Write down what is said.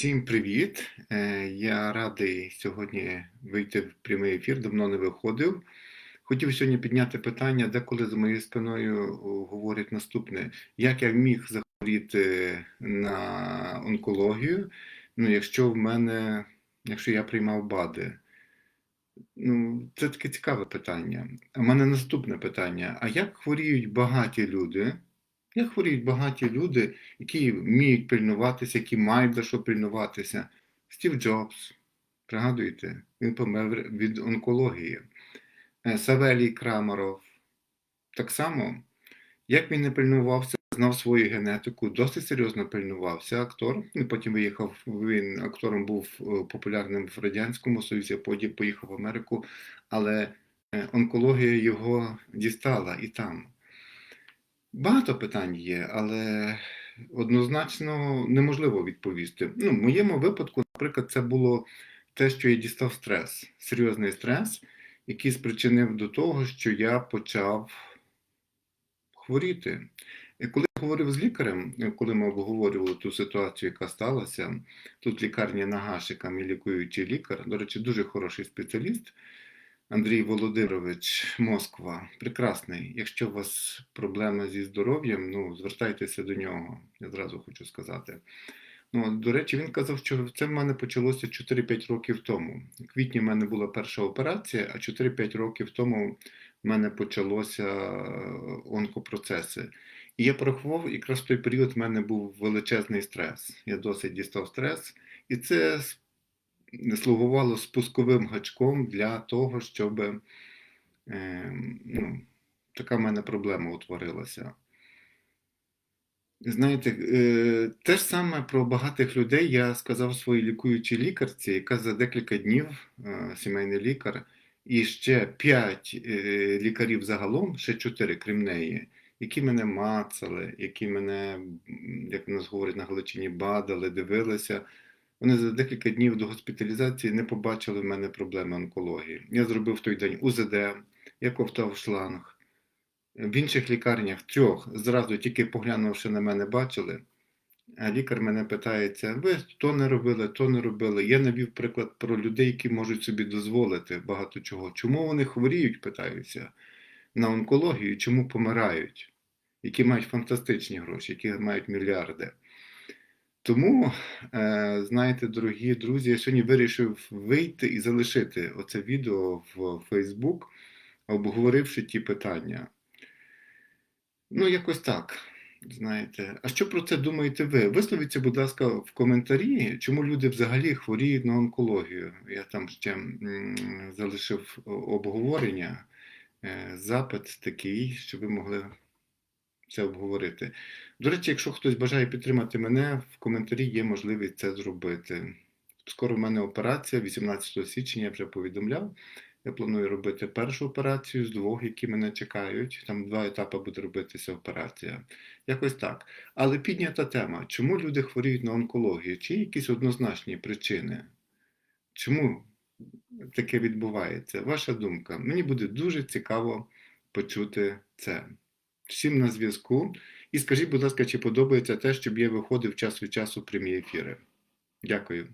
Всім привіт! Е, Я радий сьогодні вийти в прямий ефір, давно не виходив. Хотів сьогодні підняти питання, деколи за моєю спиною говорять наступне: як я міг захворіти на онкологію, ну, якщо в мене, якщо я приймав БАДи? Ну, це таке цікаве питання. В мене наступне питання: а як хворіють багаті люди? Як хворіють багаті люди, які вміють пильнуватися, які мають за що пильнуватися? Стів Джобс, пригадуєте, він помер від онкології. Е, Савелій Крамаров. Так само, як він не пильнувався, знав свою генетику, досить серйозно пильнувався актор. І потім виїхав, він актором був е, популярним в Радянському Союзі, потім поїхав в Америку, але е, онкологія його дістала і там. Багато питань є, але однозначно неможливо відповісти. Ну, в моєму випадку, наприклад, це було те, що я дістав стрес, серйозний стрес, який спричинив до того, що я почав хворіти. І коли я говорив з лікарем, коли ми обговорювали ту ситуацію, яка сталася, тут в лікарні Нагашика, мій лікуючий лікар, до речі, дуже хороший спеціаліст. Андрій Володимирович, Москва, прекрасний. Якщо у вас проблеми зі здоров'ям, ну звертайтеся до нього, я зразу хочу сказати. Ну, до речі, він казав, що це в мене почалося 4-5 років тому. У квітні в мене була перша операція, а 4-5 років тому в мене почалося е, онкопроцеси. І я порахував, якраз в той період в мене був величезний стрес. Я досить дістав стрес, і це слугувало спусковим гачком для того, щоб е, ну, така в мене проблема утворилася. Знаєте, е, те ж саме про багатих людей я сказав своїй лікуючій лікарці, яка за декілька днів, е, сімейний лікар, і ще п'ять е, лікарів загалом, ще чотири, крім неї, які мене мацали, які мене, як нас говорять на Галичині, бадали, дивилися. Вони за декілька днів до госпіталізації не побачили в мене проблеми онкології. Я зробив в той день УЗД, я ковтав шланг. В інших лікарнях трьох зразу тільки поглянувши на мене, бачили. А лікар мене питається: ви то не робили, то не робили. Я навів приклад про людей, які можуть собі дозволити багато чого. Чому вони хворіють, питаються, на онкологію, чому помирають, які мають фантастичні гроші, які мають мільярди. Тому, е, знаєте, дорогі друзі, я сьогодні вирішив вийти і залишити оце відео в Facebook, обговоривши ті питання. Ну, якось так. Знаєте, а що про це думаєте ви? Висловіться, будь ласка, в коментарі, чому люди взагалі хворіють на онкологію. Я там ще залишив обговорення, е, запит такий, щоб ви могли це обговорити. До речі, якщо хтось бажає підтримати мене, в коментарі є можливість це зробити. Скоро в мене операція, 18 січня я вже повідомляв. Я планую робити першу операцію з двох, які мене чекають. Там два етапи буде робитися операція. Якось так. Але піднята тема, чому люди хворіють на онкологію? Чи є якісь однозначні причини? Чому таке відбувається? Ваша думка. Мені буде дуже цікаво почути це. Всім на зв'язку. І скажіть, будь ласка, чи подобається те, щоб я виходив час від часу прямі ефіри? Дякую.